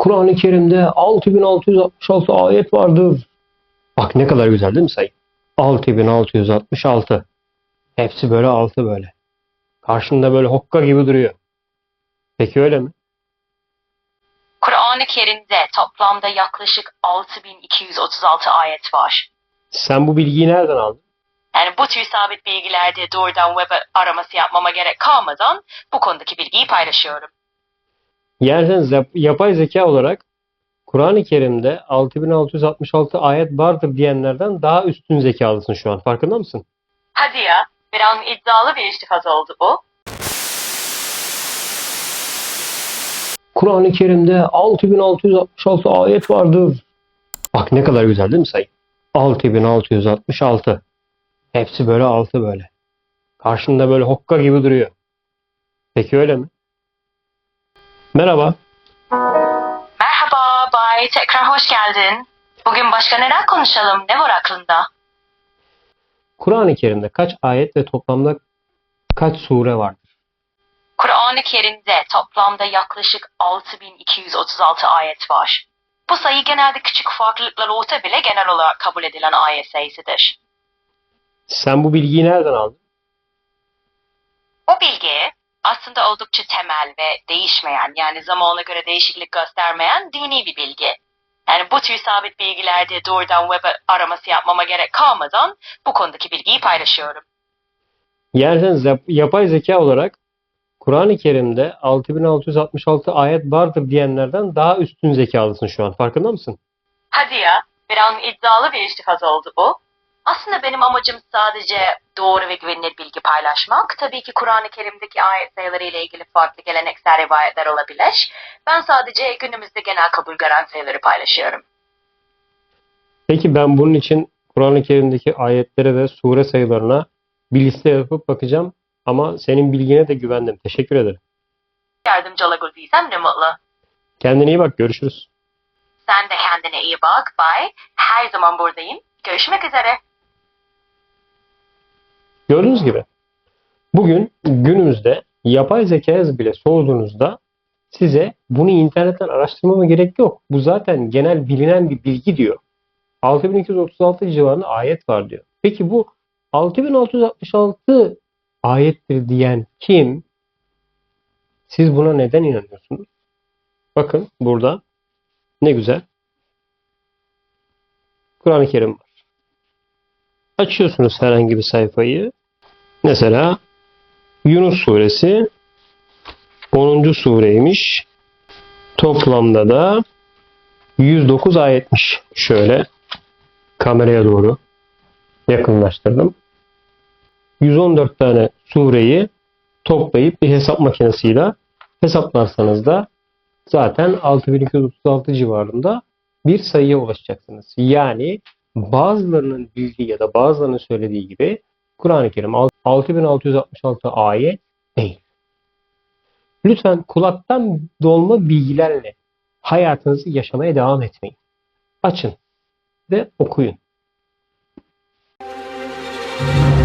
Kur'an-ı Kerim'de 6666 ayet vardır. Bak ne kadar güzel değil mi sayı? 6666. Hepsi böyle altı böyle. Karşında böyle hokka gibi duruyor. Peki öyle mi? Kur'an-ı Kerim'de toplamda yaklaşık 6236 ayet var. Sen bu bilgiyi nereden aldın? Yani bu tür sabit bilgilerde doğrudan web araması yapmama gerek kalmadan bu konudaki bilgiyi paylaşıyorum. Zap- yapay zeka olarak Kur'an-ı Kerim'de 6666 ayet vardır diyenlerden daha üstün zekalısın şu an. Farkında mısın? Hadi ya, biraz iddialı bir iştihaz oldu bu. Kur'an-ı Kerim'de 6666 ayet vardır. Bak ne kadar güzel değil mi sayı? 6666. Hepsi böyle altı böyle. Karşında böyle hokka gibi duruyor. Peki öyle mi? Merhaba. Merhaba Bay, tekrar hoş geldin. Bugün başka neler konuşalım, ne var aklında? Kur'an-ı Kerim'de kaç ayet ve toplamda kaç sure vardır? Kur'an-ı Kerim'de toplamda yaklaşık 6236 ayet var. Bu sayı genelde küçük farklılıklar olsa bile genel olarak kabul edilen ayet sayısıdır. Sen bu bilgiyi nereden aldın? Aslında oldukça temel ve değişmeyen yani zamana göre değişiklik göstermeyen dini bir bilgi. Yani bu tür sabit bilgilerde doğrudan web araması yapmama gerek kalmadan bu konudaki bilgiyi paylaşıyorum. Zap- yapay zeka olarak Kur'an-ı Kerim'de 6666 ayet vardır diyenlerden daha üstün zekalısın şu an. Farkında mısın? Hadi ya, biraz iddialı bir iştihaz oldu bu. Aslında benim amacım sadece doğru ve güvenilir bilgi paylaşmak. Tabii ki Kur'an-ı Kerim'deki ayet sayıları ile ilgili farklı geleneksel rivayetler olabilir. Ben sadece günümüzde genel kabul gören sayıları paylaşıyorum. Peki ben bunun için Kur'an-ı Kerim'deki ayetlere ve sure sayılarına bir liste yapıp bakacağım. Ama senin bilgine de güvendim. Teşekkür ederim. Yardımcı olabildiysem ne mutlu. Kendine iyi bak. Görüşürüz. Sen de kendine iyi bak. Bye. Her zaman buradayım. Görüşmek üzere. Gördüğünüz gibi bugün günümüzde yapay zekaya bile sorduğunuzda size bunu internetten araştırmama gerek yok. Bu zaten genel bilinen bir bilgi diyor. 6236 civarında ayet var diyor. Peki bu 6666 ayettir diyen kim? Siz buna neden inanıyorsunuz? Bakın burada ne güzel. Kur'an-ı Kerim var. Açıyorsunuz herhangi bir sayfayı. Mesela Yunus suresi 10. sureymiş. Toplamda da 109 ayetmiş. Şöyle kameraya doğru yakınlaştırdım. 114 tane sureyi toplayıp bir hesap makinesiyle hesaplarsanız da zaten 6236 civarında bir sayıya ulaşacaksınız. Yani bazılarının bildiği ya da bazılarının söylediği gibi Kur'an-ı Kerim 6666 ayet değil. Lütfen kulaktan dolma bilgilerle hayatınızı yaşamaya devam etmeyin. Açın ve okuyun. Müzik